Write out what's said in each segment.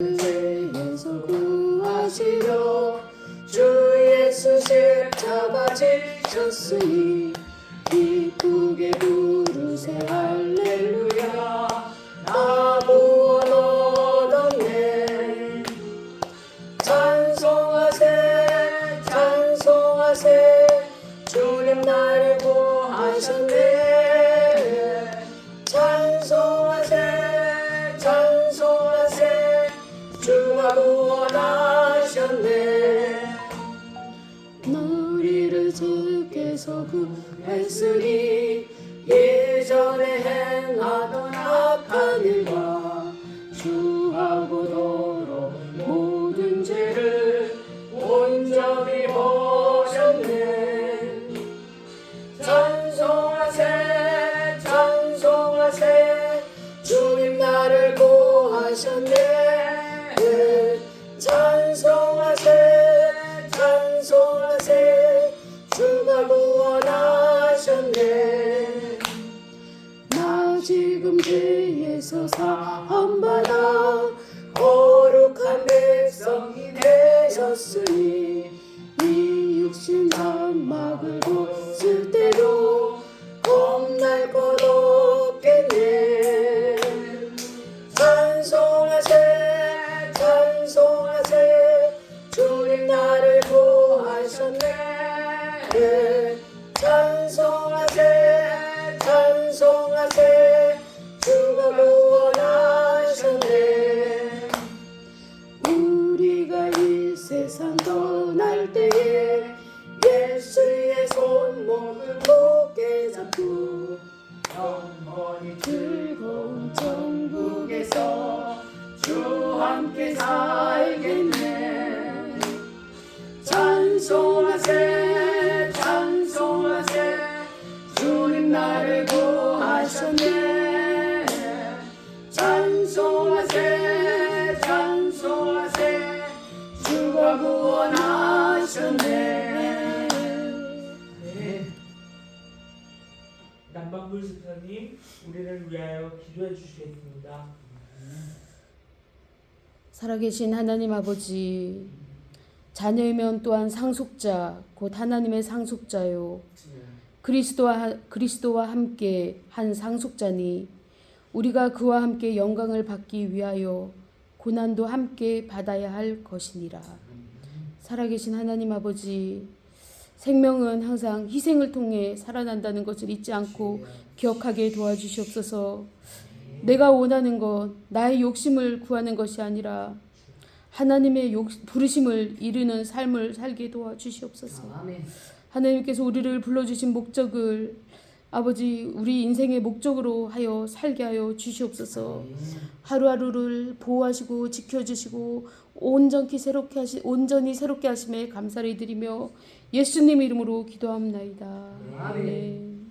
죄에서 구하시려 주 예수 십자가 지셨으니 주께서 구했으니 예전에 행하던 악한 일과 주하고 더 죄에서 사함받아 거룩한 백성이 되셨으니 세상 떠날 때에 예수의 손목을 굳게 잡고 영원히 즐거운 천국에서 주 함께 살겠네. 찬송하세 남방불 집사님, 우리를 위하여 기도해 주시겠습니다. 살아계신 하나님 아버지 자녀이면 또한 상속자 곧 하나님의 상속자요 그리스도와 그리스도와 함께 한 상속자니 우리가 그와 함께 영광을 받기 위하여 고난도 함께 받아야 할 것이니라 살아계신 하나님 아버지 생명은 항상 희생을 통해 살아난다는 것을 잊지 않고 기억하게 도와주시옵소서. 내가 원하는 것, 나의 욕심을 구하는 것이 아니라 하나님의 욕, 부르심을 이루는 삶을 살게 도와주시옵소서. 하나님께서 우리를 불러주신 목적을 아버지 우리 인생의 목적으로 하여 살게 하여 주시옵소서. 하루하루를 보호하시고 지켜주시고 온전히 새롭게 하시 온전히 새롭게 하심에 감사를 드리며 예수님 이름으로 기도합나이다. 아멘.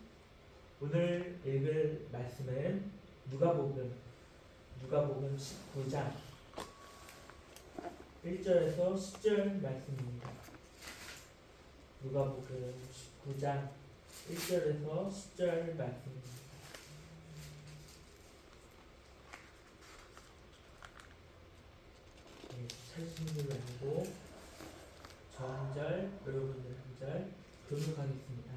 오늘 읽을 말씀은 누가복음 누가복음 19장 1절에서 10절 말씀입니다. 누가복음 19장 1절에서 10절 말씀입니다. 네, 찾으신 분을 하고 저한 절, 여러분들 한절 교육하겠습니다.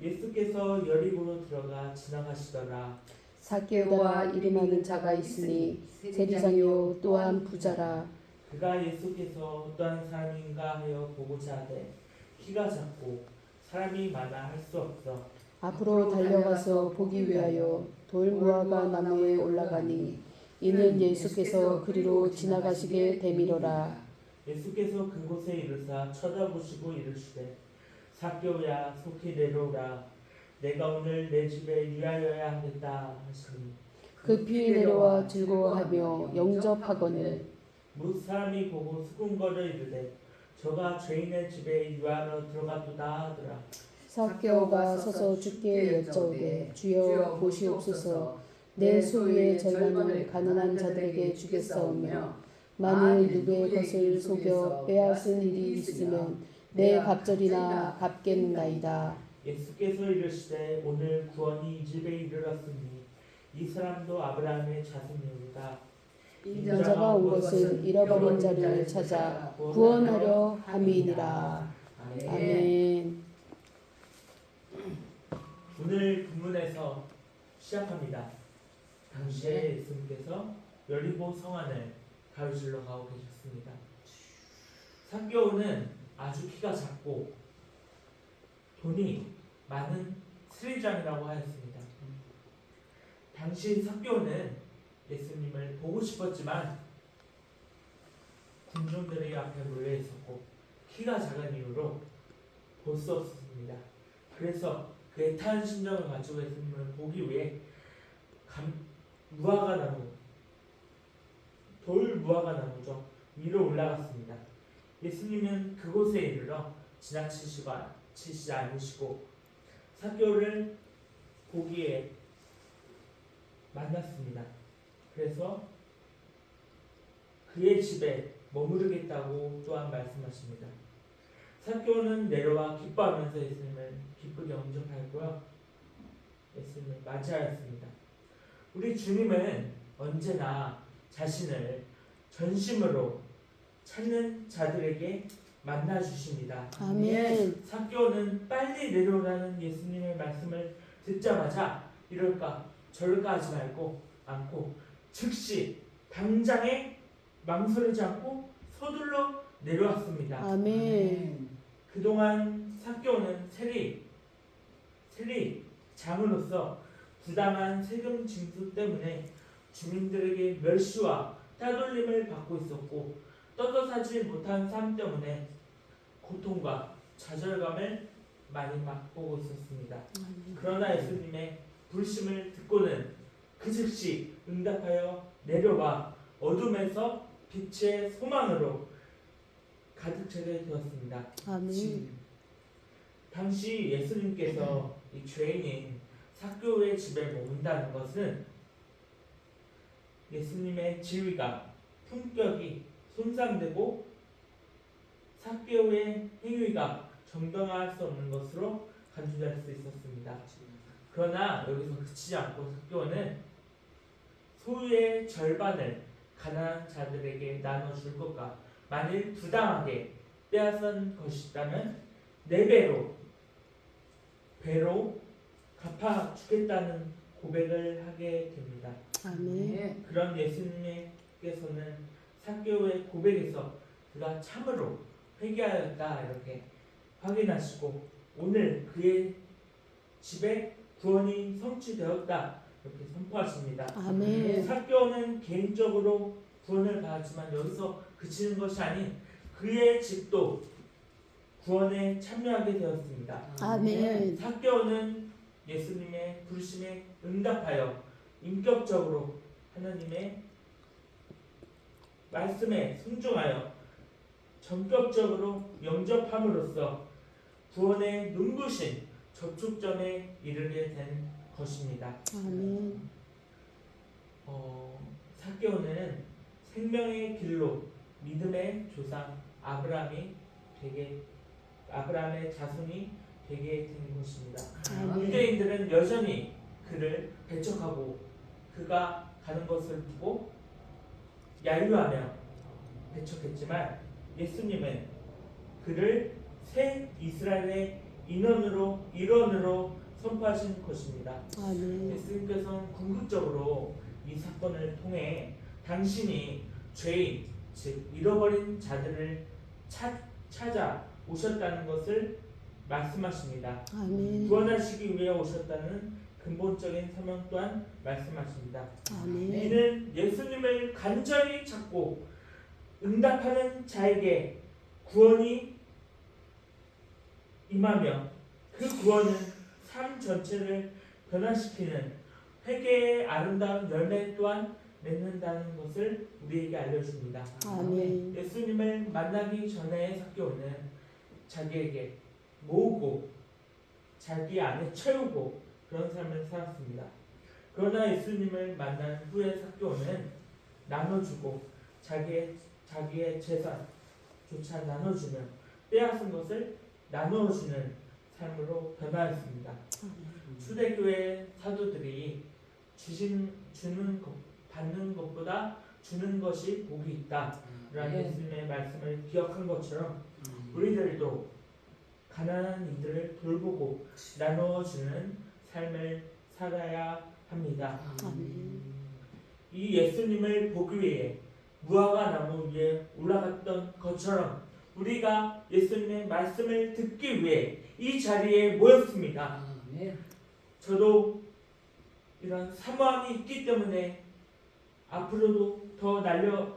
예수께서 여리고로 들어가 지나가시더라. 사개오와 이름하는 자가 있으니 세리장요 또한 부자라 그가 예수께서 어떠한 사람인가 하여 보고자 하되 키가 작고 사람이 많아 할 수 없어 앞으로 달려가서 보기 위하여 돌무화과 나무에 올라가니 이는 예수께서 그리로 지나가시게 되밀어라 예수께서 그곳에 이르사 쳐다보시고 이르시되 사개오야 속히 내려오라. 내가 오늘 내 집에 유하여야 하겠다 하시니. 급히 내려와 즐거워하며 영접하거늘. 무 사람이 보고 수군거려 이르되 저가 죄인의 집에 유하러 들어가도다 하더라. 사개오가 서서 주께 여쭤오되 주여 보시옵소서. 내 소유의 절반을 가난한 자들에게 주겠사오며 만일 누구의 것을 속여 빼앗은 일이 있으면 내 갑절이나 갚겠나이다 예수께서 이르시되 오늘 구원이 이 집에 이르렀으니 이 사람도 아브라함의 자손이로다 인자가 온 것은 잃어버린 자를 찾아 구원하려 함이니라. 아멘. 오늘 본문에서 시작합니다. 당시에 예수님께서 여리고 성안을 가로질러 가고 계셨습니다. 사개오는 아주 키가 작고 돈이 많은 스리장이라고 하였습니다. 당시 사개오는 예수님을 보고 싶었지만 군중들이 앞에 몰려 있었고 키가 작은 이유로 볼 수 없었습니다. 그래서 그 애타한 심정을 가지고 예수님을 보기 위해 감, 무화과 나무 돌 무화과 나무죠 위로 올라갔습니다. 예수님은 그곳에 이르러 지나치시가 치시지 않으시고 사교를 보기에 만났습니다. 그래서 그의 집에 머무르겠다고 또한 말씀하십니다. 사교는 내려와 기뻐하면서 예수님을 기쁘게 영접하였고요. 예수님을 맞이하였습니다. 우리 주님은 언제나 자신을 전심으로 찾는 자들에게 만나 주십니다. 아멘. 사교는 빨리 내려오라는 예수님의 말씀을 듣자마자 이럴까 저럴까 하지 말고 않고 즉시 당장에 망설이지 않고 서둘러 내려왔습니다. 아멘. 그동안 사교는 세리 세리 장으로서 부당한 세금 징수 때문에 주민들에게 멸시와 따돌림을 받고 있었고 떳떳하지 못한 삶 때문에 고통과 좌절감을 많이 맛보고 있었습니다. 그러나 예수님의 불심을 듣고는 그 즉시 응답하여 내려와 어둠에서 빛의 소망으로 가득 차게 되었습니다. 아멘. 당시 예수님께서 이 죄인인 사교의 집에 머문다는 것은 예수님의 지위가 품격이 손상되고 사교의 행위가 정당화할 수 없는 것으로 간주될 수 있었습니다. 그러나 여기서 그치지 않고 사교는 소유의 절반을 가난한 자들에게 나눠줄 것과 만일 부당하게 빼앗은 것이라면 네 배로 배로 갚아 주겠다는 고백을 하게 됩니다. 아멘. 그런 예수님께서는 사개오의 고백에서 그가 참으로 회개하였다 이렇게 확인하시고 오늘 그의 집에 구원이 성취되었다 이렇게 선포하십니다. 아멘. 사교는 개인적으로 구원을 받았지만 여기서 그치는 것이 아닌 그의 집도 구원에 참여하게 되었습니다. 아멘. 사교는 예수님의 불심에 응답하여 인격적으로 하나님의 말씀에 순종하여 전격적으로 영접함으로써 구원의 눈부신 접촉점에 이르게 된 것입니다. 아멘. 어, 사개오는 생명의 길로 믿음의 조상 아브라함이 되게 아브라함의 자손이 되게 된 것입니다. 아멘. 유대인들은 여전히 그를 배척하고 그가 가는 것을 보고 야유하며 배척했지만 예수님은 그를 새 이스라엘의 인원으로 일원으로 선포하신 것입니다. 아멘. 예수님께서는 궁극적으로 이 사건을 통해 당신이 죄인, 즉 잃어버린 자들을 찾, 찾아 오셨다는 것을 말씀하십니다. 아멘. 구원하시기 위해 오셨다는 근본적인 사명 또한 말씀하십니다. 아멘. 이는 예수님을 간절히 찾고 응답하는 자에게 구원이 임하며 그 구원은 삶 전체를 변화시키는 회개의 아름다운 열매 또한 맺는다는 것을 우리에게 알려줍니다. 아멘. 예수님을 만나기 전에 사교는 자기에게 모으고 자기 안에 채우고 그런 삶을 살았습니다. 그러나 예수님을 만난 후에 사교는 나눠주고 자기의 자기의 재산조차 나눠주며 빼앗은 것을 나누어주는 삶으로 변화했습니다. 초대교회 사도들이 주신 주는 것 받는 것보다 주는 것이 복이 있다. 라는 네. 예수님의 말씀을 기억한 것처럼 음. 우리들도 가난한 이들을 돌보고 나누어주는 삶을 살아야 합니다. 이 예수님을 보기 위해 무화과 나무 위에 올라갔던 것처럼 우리가 예수님의 말씀을 듣기 위해 이 자리에 모였습니다. 저도 이런 사모함이 있기 때문에 앞으로도 더 날려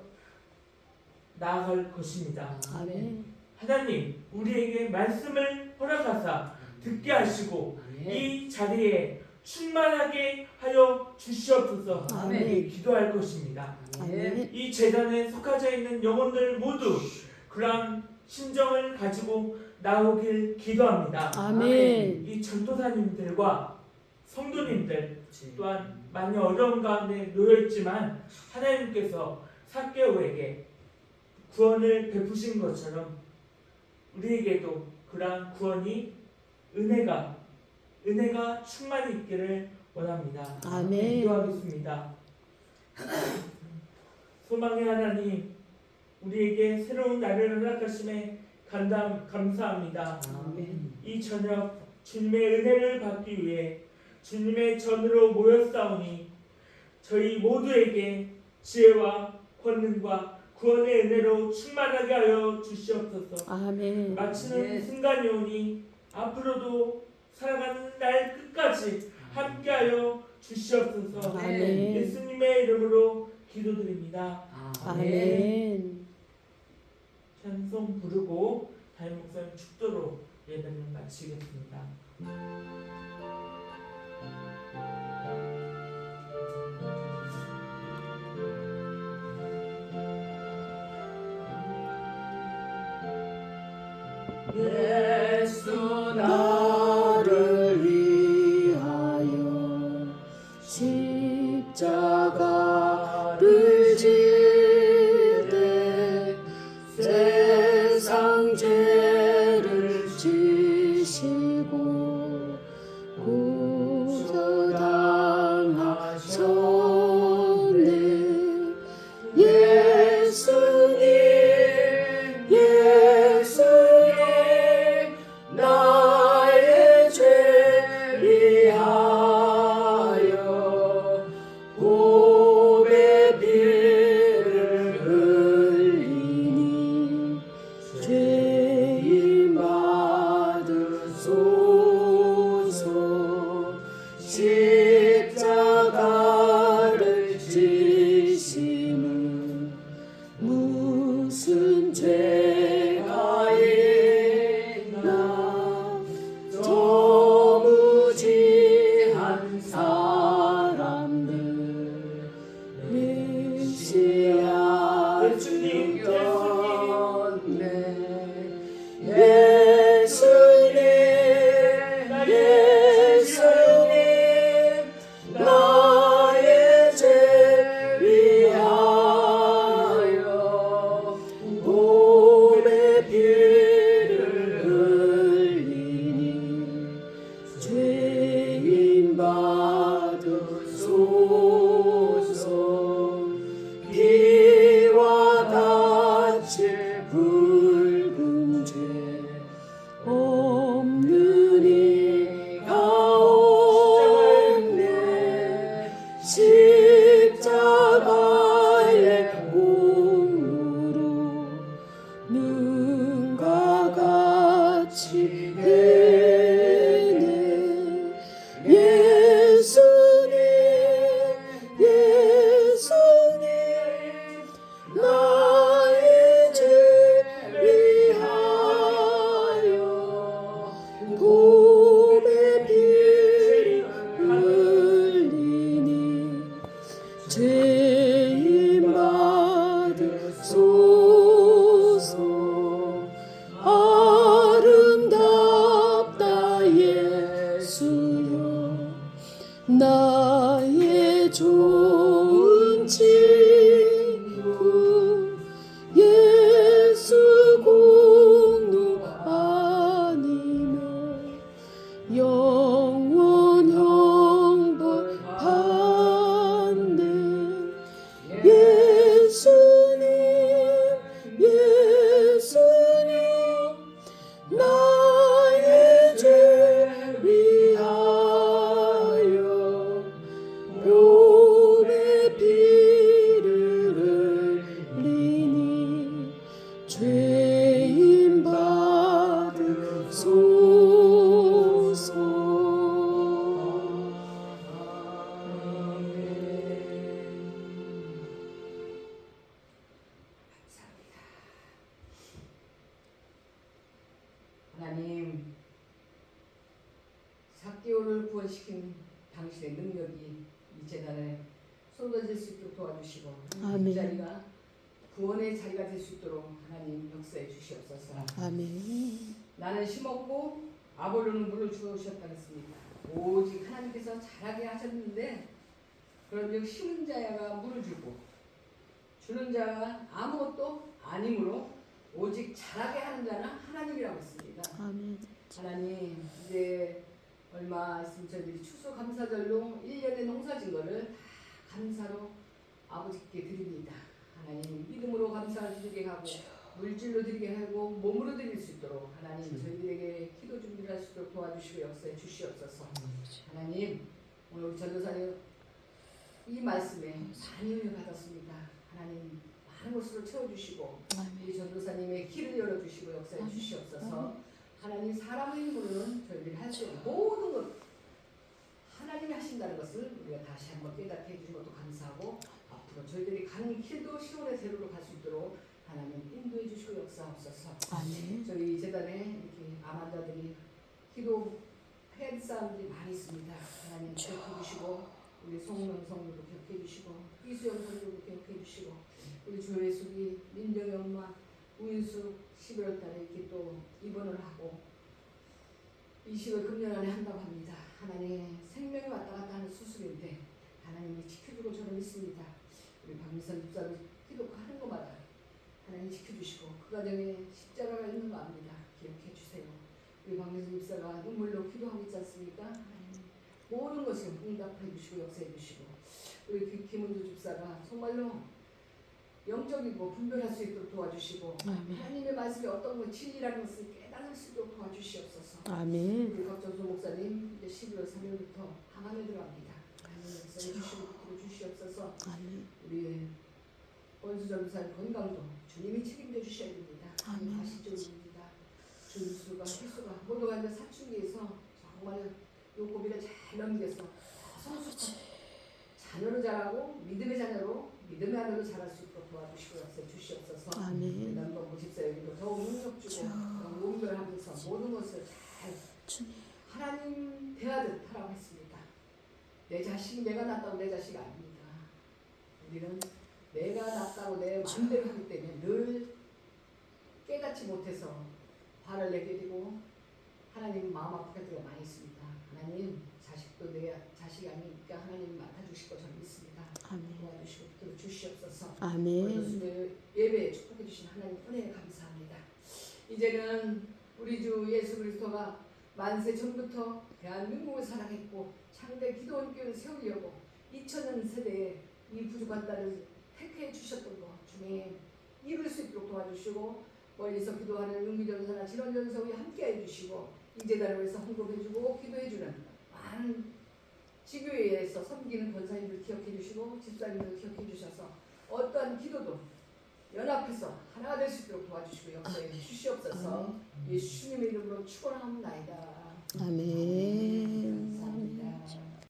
나아갈 것입니다. 아멘. 하나님, 우리에게 말씀을 허락하사 듣게 하시고. 이 자리에 충만하게 하여 주시옵소서. 아멘. 기도할 것입니다. 아멘. 이 재단에 속하져 있는 영혼들 모두 그러한 심정을 가지고 나오길 기도합니다. 아멘. 이 전도사님들과 성도님들. 또한 많이 어려운 가운데 놓여 있지만 하나님께서 사개오에게 구원을 베푸신 것처럼 우리에게도 그러한 구원이 은혜가 은혜가 충만히 있기를 원합니다. 아멘. 기도하겠습니다. 소망의 하나님, 우리에게 새로운 날을 허락하심에 감담, 감사합니다. 아멘. 이 저녁 주님의 은혜를 받기 위해 주님의 전으로 모였사오니 저희 모두에게 지혜와 권능과 구원의 은혜로 충만하게 하여 주시옵소서. 아멘. 마치는 네. 순간이 오니 앞으로도 살아가는 날 끝까지 함께하여 주시옵소서. 아멘. 예수님의 이름으로 기도드립니다. 아멘. 찬송 부르고 담임 목사님 축도로 예배를 마치겠습니다. 예수 다 하나님 사기오를 구원시킨 당신의 능력이 이 재단에 쏟아질 수 있도록 도와주시고 이 자리가 구원의 자리가 될 수 있도록 하나님 역사해 주시옵소서. 아멘. 나는 심었고 아버로는 물을 주셨다겠습니다. 오직 하나님께서 자라게 하셨는데 그런즉 심은 자가 물을 주고 주는 자가 아무것도 아니므로 오직 자라게 하는 자는 하나님이라고 했습니다. 아멘. 하나님 이제 얼마 있으면 저희들이 추수 감사절로 1년의 농사진 거를 다 감사로 아버지께 드립니다. 하나님 믿음으로 감사를 드리게 하고 물질로 드리게 하고 몸으로 드릴 수 있도록 하나님 저희들에게 기도 준비를 할 수 있도록 도와주시고 역사해 주시옵소서. 하나님 오늘 우리 전도사님 이 말씀에 많이 은혜 받았습니다. 하나님 많은 것으로 채워주시고 우리 전도사님의 길을 열어주시고 역사해 주시옵소서. 하나님 사람의 힘으로는 저희들이 할 수 없는 모든 것 하나님이 하신다는 것을 우리가 다시 한번 깨닫게 해주신 것도 감사하고 앞으로 저희들이 가는 길도 시온의 대로로 갈 수 있도록 하나님 인도해 주시고 역사하옵소서. 아멘. 저희 재단에 이렇게 암 환자들이 기도 될 사람들이 많이 있습니다. 하나님 기억해 주시고 우리 송명 성도도 기억해 주시고 이수영 성도도 기억해 주시고 우리 조혜숙이 민정이 엄마 우인수 11월 달에 이렇게 또 입원을 하고 20월 금년 안에 한다고 합니다. 하나님 생명이 왔다 갔다 하는 수술인데 하나님이 지켜주고 저는 믿습니다. 우리 박미선 집사도 기도하는 것마다 하나님 지켜주시고 그 과정에 십자가가 있는 거 압니다. 기억해 주세요. 우리 박미선 집사가 눈물로 기도하고 있지 않습니까? 하나님 모든 것을 응답해 주시고 역사해 주시고 우리 김- 김은주 집사가 정말로 영적이고 분별할 수 있도록 도와주시고 아멘. 하나님의 말씀이 어떤 건 진리라는 것을 깨달을 수 있도록 도와주시옵소서. 아멘. 우리 박정수 목사님 이제 11월 3일부터 방안에 들어갑니다. 하나님 역사해 주시고 주시옵소서. 아멘. 우리 원수 전사의 건강도 주님이 책임져 주셔야 됩니다. 아멘. 가시적입니다. 준수가 희수가 모두가 이제 사춘기에서 정말 요 고비를 잘 넘겨서 성숙한 자녀로 자라고 믿음의 자녀로 믿음의 아들로 자랄 수 있도록 도와주시고 역사해 주시옵소서. 아멘. 남방 집사 여기도 더욱 능력 주고 더욱 용별하면서 모든 것을 잘 주님. 하나님 대하듯 하라고 했습니다. 내 자식이 내가 낳았다고 내 자식이 아닙니다. 우리는 내가 낳았다고 내 마음대로 하기 때문에 늘 깨닫지 못해서 화를 내게 되고 하나님 마음 아프게 때가 많이 있습니다. 하나님 자식도 내 자식이 아니니까 하나님 맡아주실 거 저는 믿습니다. 아멘. 또 주시옵소서. 아멘. 예배에 축복해 주신 하나님 은혜에 감사합니다. 이제는 우리 주 예수 그리스도가 만세 전부터 대한민국을 사랑했고 창대 기도원 교회를 세우려고 2000년 세대에 이 부족한 딸을 택해 주셨던 것 주님 이룰 수 있도록 도와주시고 멀리서 기도하는 윤기전사나 진원전사위 함께해 주시고 이재단을 위해서 헌금해주고 기도해주는 많은 지교회에서 섬기는 권사님들 기억해 주시고 집사님들 기억해 주셔서 어떠한 기도도 연합해서 하나가 될 수 있도록 도와주시고 역사해 주시옵소서 예수님의 이름으로 축원하옵나이다. 아멘.